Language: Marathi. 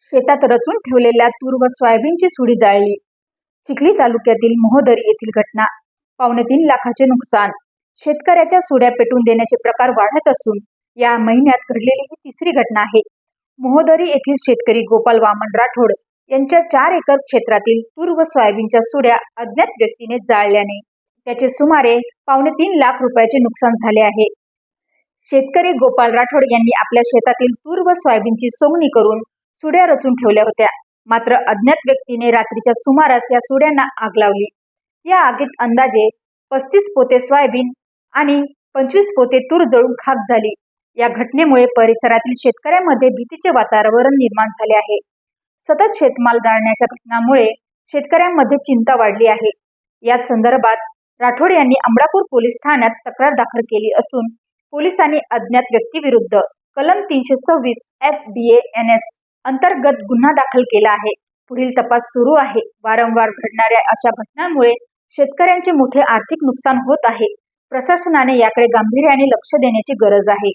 शेतात रचून ठेवलेल्या तूर व सोयाबीनची सुडी जाळली. चिखली तालुक्यातील मोहदरी येथील घटना पावणे तीन लाखाचे नुकसान शेतकऱ्याच्या सुड्या पेटून देण्याचे प्रकार वाढत असून या महिन्यात घडलेली ही तिसरी घटना आहे. मोहदरी येथील शेतकरी गोपाल वामन राठोड यांच्या चार एकर क्षेत्रातील तूर व सोयाबीनच्या सुड्या अज्ञात व्यक्तीने जाळल्याने त्याचे सुमारे पावणे तीन लाख रुपयाचे नुकसान झाले आहे. शेतकरी गोपाल राठोड यांनी आपल्या शेतातील तूर व सोयाबीनची सोंगणी करून सुड्या रचून ठेवल्या होत्या. मात्र अज्ञात व्यक्तीने रात्रीच्या सुमारास या सुड्यांना आग लावली. या आगीत अंदाजे पस्तीस पोते सोयाबीन आणि पंचवीस पोते तूर जळून खाक झाली. या घटनेमुळे परिसरातील शेतकऱ्यांमध्ये भीतीचे वातावरण निर्माण झाले आहे. सतत शेतमाल जाळण्याच्या घटनामुळे शेतकऱ्यांमध्ये चिंता वाढली आहे. याच संदर्भात राठोड यांनी अमरापूर पोलीस ठाण्यात तक्रार दाखल केली असून पोलिसांनी अज्ञात व्यक्तीविरुद्ध कलम तीनशे सव्वीस एफ बी एन एस अंतर्गत गुन्हा दाखल केला आहे. पुढील तपास सुरू आहे. वारंवार घडणाऱ्या अशा घटनांमुळे शेतकऱ्यांचे मोठे आर्थिक नुकसान होत आहे. प्रशासनाने याकडे गांभीर्याने लक्ष देण्याची गरज आहे.